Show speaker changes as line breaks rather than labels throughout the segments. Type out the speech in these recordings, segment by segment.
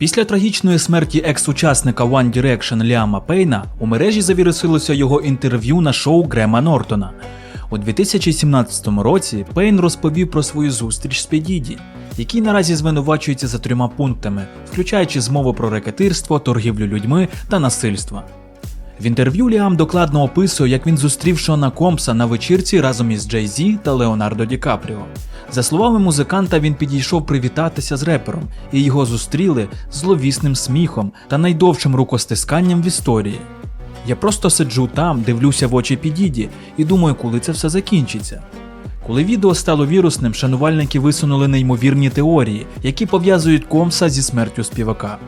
Після трагічної смерті екс-учасника One Direction Ліама Пейна у мережі завірусилося його інтерв'ю на шоу Грема Нортона. У 2017 році Пейн розповів про свою зустріч з Педіді, який наразі звинувачується за трьома пунктами, включаючи змову про рекетирство, торгівлю людьми та насильство. В інтерв'ю Ліам докладно описує, як він зустрів Шона Компса на вечірці разом із Джей Зі та Леонардо Ді Капріо. За словами музиканта, він підійшов привітатися з репером, і його зустріли зловісним сміхом та найдовшим рукостисканням в історії. Я просто сиджу там, дивлюся в очі Підіді і думаю, коли це все закінчиться. Коли відео стало вірусним, шанувальники висунули неймовірні теорії, які пов'язують Комса зі смертю співака.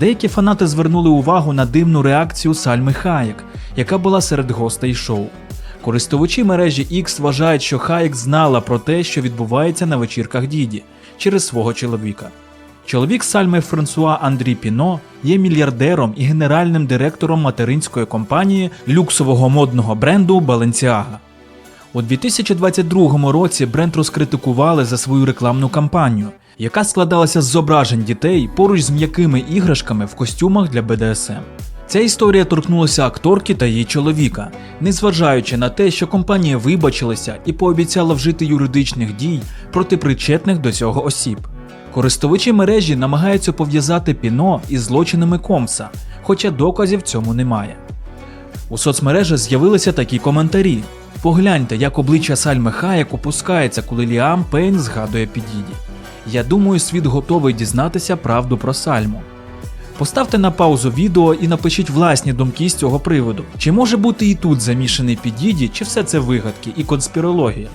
Деякі фанати звернули увагу на дивну реакцію Сальми Хаєк, яка була серед гостей шоу. Користувачі мережі X вважають, що Хаєк знала про те, що відбувається на вечірках Діді через свого чоловіка. Чоловік Сальми Франсуа Андрій Піно є мільярдером і генеральним директором материнської компанії люксового модного бренду Balenciaga. У 2022 році бренд розкритикували за свою рекламну кампанію, яка складалася з зображень дітей поруч з м'якими іграшками в костюмах для БДСМ. Ця історія торкнулася акторки та її чоловіка, незважаючи на те, що компанія вибачилася і пообіцяла вжити юридичних дій проти причетних до цього осіб. Користувачі мережі намагаються пов'язати піно із злочинами Комса, хоча доказів цьому немає. У соцмережах з'явилися такі коментарі. Погляньте, як обличчя Сальми Хаєк опускається, коли Ліам Пейн згадує Підіді. Я думаю, світ готовий дізнатися правду про Сальму. Поставте на паузу відео і напишіть власні думки з цього приводу. Чи може бути і тут замішаний Підіді, чи все це вигадки і конспірологія?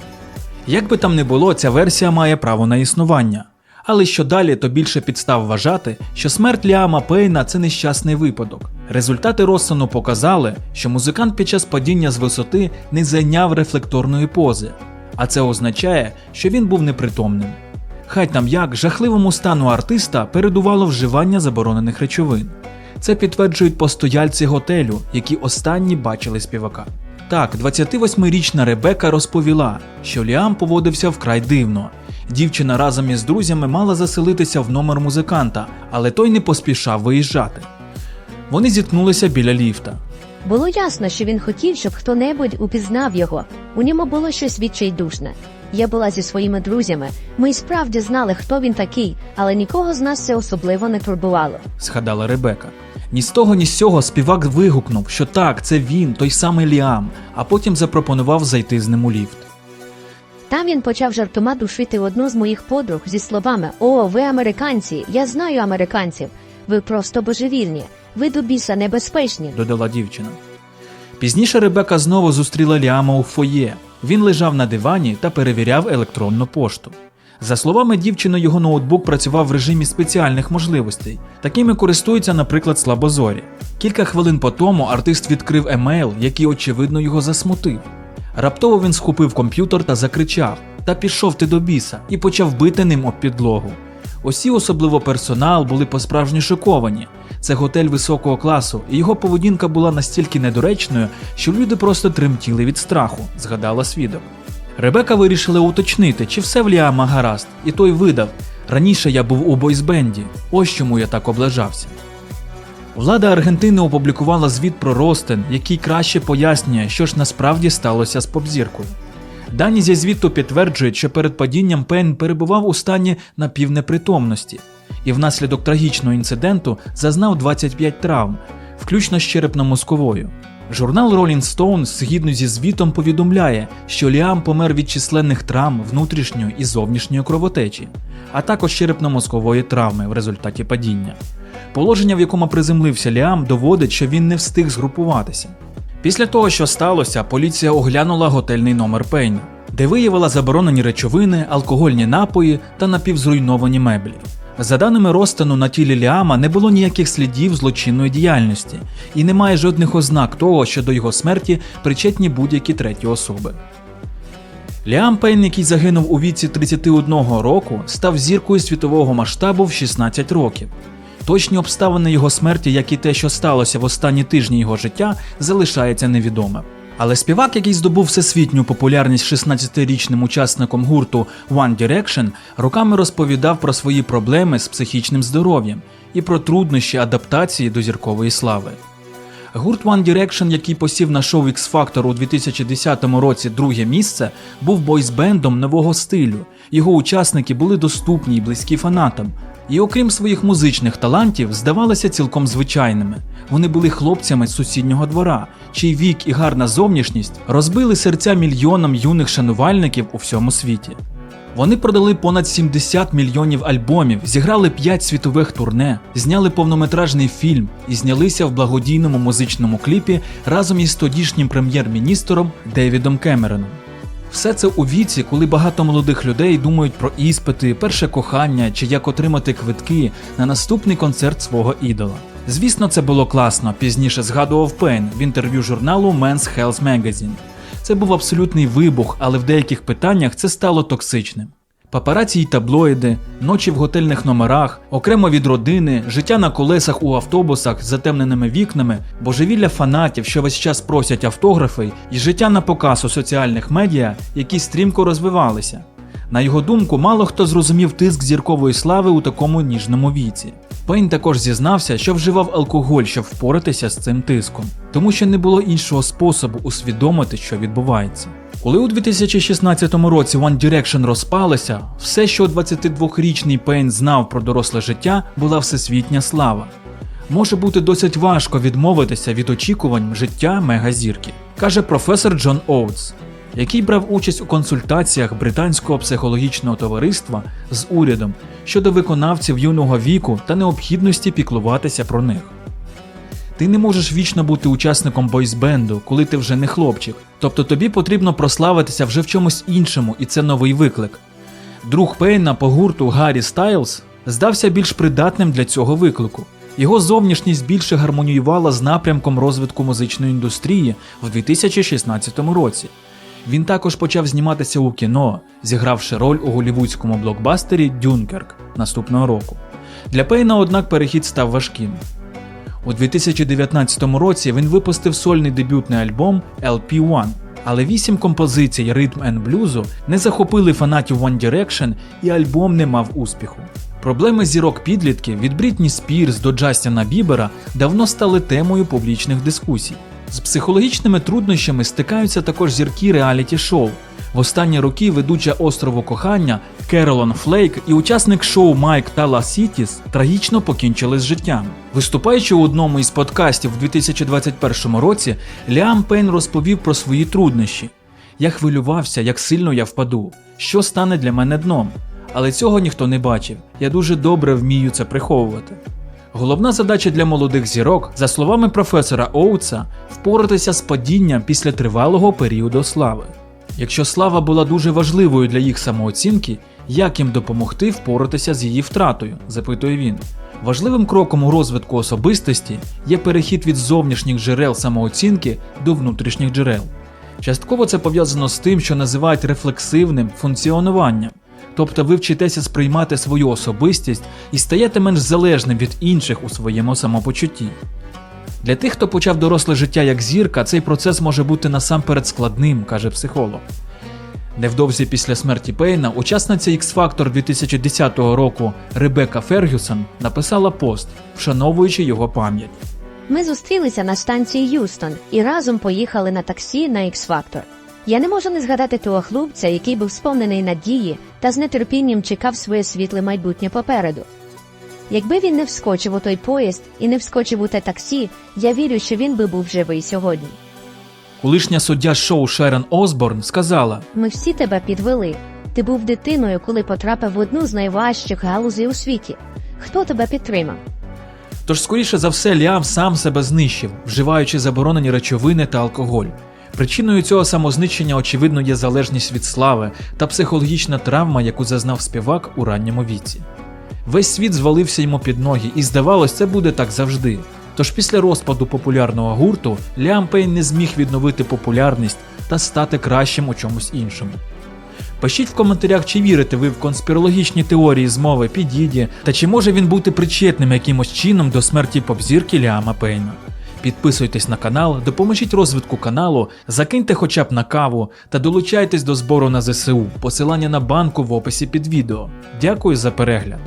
Як би там не було, ця версія має право на існування. Але що далі, то більше підстав вважати, що смерть Ліама Пейна це нещасний випадок. Результати розсуну показали, що музикант під час падіння з висоти не зайняв рефлекторної пози, а це означає, що він був непритомним. Хай там як жахливому стану артиста передувало вживання заборонених речовин. Це підтверджують постояльці готелю, які останні бачили співака. Так, 28-річна Ребека розповіла, що Ліам поводився вкрай дивно. Дівчина разом із друзями мала заселитися в номер музиканта, але той не поспішав виїжджати. Вони зіткнулися біля ліфта.
Було ясно, що він хотів, щоб хто-небудь упізнав його. У ньому було щось відчайдушне. Я була зі своїми друзями. Ми й справді знали, хто він такий, але нікого з нас це особливо не турбувало.
згадала Ребека. Ні з того, ні з сього співак вигукнув, що так, це він, той самий Ліам, а потім запропонував зайти з ним у ліфт.
Там він почав жартома душити одну з моїх подруг зі словами: О, ви американці, я знаю американців. Ви просто божевільні, ви до біса небезпечні.
додала дівчина. Пізніше Ребека знову зустріла Ліама у фоє. Він лежав на дивані та перевіряв електронну пошту. За словами дівчини, його ноутбук працював в режимі спеціальних можливостей. Такими користуються, наприклад, слабозорі. Кілька хвилин по тому артист відкрив емейл, який, очевидно, його засмутив. Раптово він схопив комп'ютер та закричав: Та пішов ти до біса і почав бити ним об підлогу. Усі, особливо персонал, були по-справжньо шоковані. Це готель високого класу, і його поведінка була настільки недоречною, що люди просто тремтіли від страху, згадала свідок. Ребека вирішила уточнити, чи все в Ліама гаразд, і той видав: раніше я був у бойсбенді, ось чому я так облажався. Влада Аргентини опублікувала звіт про Ростен, який краще пояснює, що ж насправді сталося з попзіркою. Дані зі звіту підтверджують, що перед падінням Пен перебував у стані напівнепритомності і внаслідок трагічного інциденту зазнав 25 травм, включно з черепно-мозковою. Журнал Rolling Stone згідно зі звітом повідомляє, що Ліам помер від численних травм внутрішньої і зовнішньої кровотечі, а також черепно-мозкової травми в результаті падіння. Положення, в якому приземлився Ліам, доводить, що він не встиг згрупуватися. Після того, що сталося, поліція оглянула готельний номер Пейна, де виявила заборонені речовини, алкогольні напої та напівзруйновані меблі. За даними Ростану, на тілі Ліама не було ніяких слідів злочинної діяльності, і немає жодних ознак того, що до його смерті причетні будь-які треті особи. Ліам Пейн, який загинув у віці 31 року, став зіркою світового масштабу в 16 років. Точні обставини його смерті, як і те, що сталося в останні тижні його життя, залишається невідомим. Але співак, який здобув всесвітню популярність 16-річним учасником гурту One Direction, роками розповідав про свої проблеми з психічним здоров'ям і про труднощі адаптації до зіркової слави. Гурт One Direction, який посів на шоу X Factor у 2010 році друге місце, був бойсбендом нового стилю. Його учасники були доступні і близькі фанатам. І окрім своїх музичних талантів, здавалися цілком звичайними. Вони були хлопцями з сусіднього двора, чий вік і гарна зовнішність розбили серця мільйонам юних шанувальників у всьому світі. Вони продали понад 70 мільйонів альбомів, зіграли 5 світових турне, зняли повнометражний фільм і знялися в благодійному музичному кліпі разом із тодішнім прем'єр-міністром Девідом Кемероном. Все це у віці, коли багато молодих людей думають про іспити, перше кохання чи як отримати квитки на наступний концерт свого ідола. Звісно, це було класно, пізніше згадував Пейн в інтерв'ю журналу Men's Health Magazine. Це був абсолютний вибух, але в деяких питаннях це стало токсичним. Папараці й таблоїди, ночі в готельних номерах, окремо від родини, життя на колесах у автобусах з затемненими вікнами, божевілля фанатів, що весь час просять автографи, і життя на показ у соціальних медіа, які стрімко розвивалися. На його думку, мало хто зрозумів тиск зіркової слави у такому ніжному віці. Пейн також зізнався, що вживав алкоголь, щоб впоратися з цим тиском, тому що не було іншого способу усвідомити, що відбувається. Коли у 2016 році One Direction розпалися, все, що 22-річний Пейн знав про доросле життя, була всесвітня слава. Може бути досить важко відмовитися від очікувань життя мегазірки, каже професор Джон Оутс, який брав участь у консультаціях британського психологічного товариства з урядом щодо виконавців юного віку та необхідності піклуватися про них. Ти не можеш вічно бути учасником бойсбенду, коли ти вже не хлопчик. Тобто тобі потрібно прославитися вже в чомусь іншому, і це новий виклик. Друг Пейна по гурту Гаррі Стайлз здався більш придатним для цього виклику. Його зовнішність більше гармоніювала з напрямком розвитку музичної індустрії в 2016 році. Він також почав зніматися у кіно, зігравши роль у голівудському блокбастері Дюнкерк наступного року. Для Пейна, однак, перехід став важким. У 2019 році він випустив сольний дебютний альбом LP1, але вісім композицій ритм and блюзу не захопили фанатів One Direction і альбом не мав успіху. Проблеми зірок підлітків від Брітні Спірс до Джастіна Бібера давно стали темою публічних дискусій. З психологічними труднощами стикаються також зірки реаліті-шоу. В останні роки ведуча острову кохання Керолон Флейк і учасник шоу Майк Тала Сітіс трагічно покінчили з життям. Виступаючи у одному із подкастів у 2021 році, Ліам Пейн розповів про свої труднощі. Я хвилювався, як сильно я впаду, що стане для мене дном. Але цього ніхто не бачив. Я дуже добре вмію це приховувати. Головна задача для молодих зірок, за словами професора Оутса, впоратися з падінням після тривалого періоду слави. Якщо слава була дуже важливою для їх самооцінки, як їм допомогти впоратися з її втратою? запитує він. Важливим кроком у розвитку особистості є перехід від зовнішніх джерел самооцінки до внутрішніх джерел. Частково це пов'язано з тим, що називають рефлексивним функціонуванням. Тобто ви вчитеся сприймати свою особистість і стаєте менш залежним від інших у своєму самопочутті. Для тих, хто почав доросле життя як зірка, цей процес може бути насамперед складним, каже психолог. Невдовзі після смерті Пейна учасниця X Factor 2010 року Ребека Фергюсон написала пост, вшановуючи його пам'ять.
Ми зустрілися на станції Юстон і разом поїхали на таксі на X-Factor. Я не можу не згадати того хлопця, який був сповнений надії та з нетерпінням чекав своє світле майбутнє попереду. Якби він не вскочив у той поїзд і не вскочив у те таксі, я вірю, що він би був живий сьогодні.
Колишня суддя шоу Шерон Осборн сказала:
Ми всі тебе підвели. Ти був дитиною, коли потрапив в одну з найважчих галузей у світі. Хто тебе підтримав?
Тож, скоріше за все, Ліам сам себе знищив, вживаючи заборонені речовини та алкоголь. Причиною цього самознищення, очевидно, є залежність від слави та психологічна травма, яку зазнав співак у ранньому віці. Весь світ звалився йому під ноги, і здавалось, це буде так завжди. Тож після розпаду популярного гурту Ліам Пейн не зміг відновити популярність та стати кращим у чомусь іншому. Пишіть в коментарях, чи вірите ви в конспірологічні теорії змови Підіді, та чи може він бути причетним якимось чином до смерті попзірки Ліама Пейна. Підписуйтесь на канал, допоможіть розвитку каналу, закиньте хоча б на каву та долучайтесь до збору на ЗСУ. Посилання на банку в описі під відео. Дякую за перегляд.